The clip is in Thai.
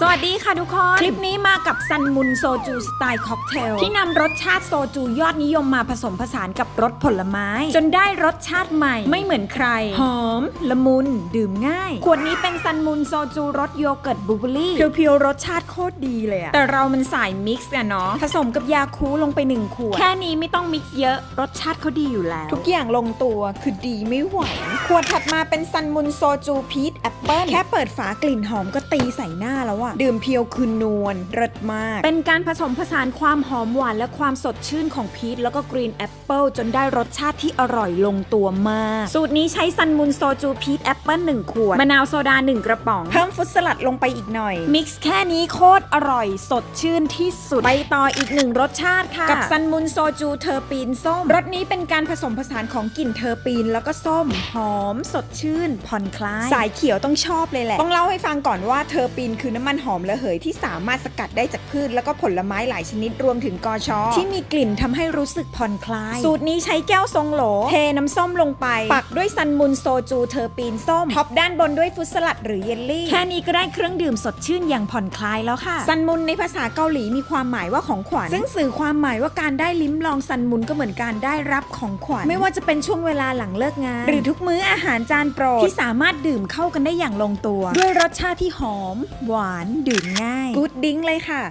สวัสดีค่ะทุกคน คลิปนี้มากับซันมุนโซจูสไตล์ค็อกเทล ที่นำรสชาติโซจูยอดนิยมมาผสมผสานกับรสผลไม้ จนได้รสชาติใหม่ไม่เหมือนใคร หอม ละมุน ดื่มง่าย ขวดนี้เป็นซันมุนโซจูรสโยเกิร์ตบลูเบอรี่เพียวๆรสชาติโคตรดีเลยอะแต่เรามันสายมิกซ์อะเนาะผสมกับยาคูลงไปหนึ่งขวดแค่นี้ไม่ต้องมิกซ์เยอะรสชาติเขาดีอยู่แล้ว ทุกอย่างลงตัวคือดีไม่ไหวขวดถัดมาเป็นซันมุนโซจูพีชแอปเปิลแค่เปิดฝากลิ่นหอมก็ตีใส่หน้าแล้วอะดื่มเพียวคือนวลเริดมาก เป็นการผสมผสานความหอมหวานและความสดชื่นของพีชแล้วก็กรีนแอปเปิลจนได้รสชาติที่อร่อยลงตัวมาก สูตรนี้ใช้ซันมุนโซจูพีชแอปเปิล1ขวด มะนาวโซดา1กระป๋อง เพิ่มฟรุตสลัดลงไปอีกหน่อย มิกซ์แค่นี้โคตรอร่อยสดชื่นที่สุด ไปต่ออีกหนึ่งรสชาติค่ะ กับซันมุนโซจูเทอร์ปีนส้ม รสนี้เป็นการผสมผสานของกลิ่นเทอร์ปีน แล้วก็ส้มหอม สดชื่นผ่อนคลาย สายเขียวต้องชอบเลยแหละ ต้องเล่าให้ฟังก่อนว่าเทอร์ปีนคือน้ำมันหอมระเหยที่สามารถสกัดได้จากพืชแล้วก็ผลไม้หลายชนิดรวมถึงกอชอที่มีกลิ่นทำให้รู้สึกผ่อนคลาย สูตรนี้ใช้แก้วทรงโหล เทน้ำส้มลงไป ปักด้วยซันมุนโซจูเทอร์ปีนส้ม ท็อปด้านบนด้วยฟรุตสลัดหรือเยลลี่ แค่นี้ก็ได้เครื่องดื่มสดชื่นอย่างผ่อนคลายแล้วค่ะ ซันมุนในภาษาเกาหลีมีความหมายว่าของขวัญ ซึ่งสื่อความหมายว่าการได้ลิ้มลองซันมุนก็เหมือนการได้รับของขวัญ ไม่ว่าจะเป็นช่วงเวลาหลังเลิกงาน หรือทุกมื้ออาหารจานโปรดที่สามารถดื่มเข้ากันได้อย่างลงตัว ด้วยรสชาติที่หอม หวานดื่มง่าย กูดดิ้งเลยค่ะ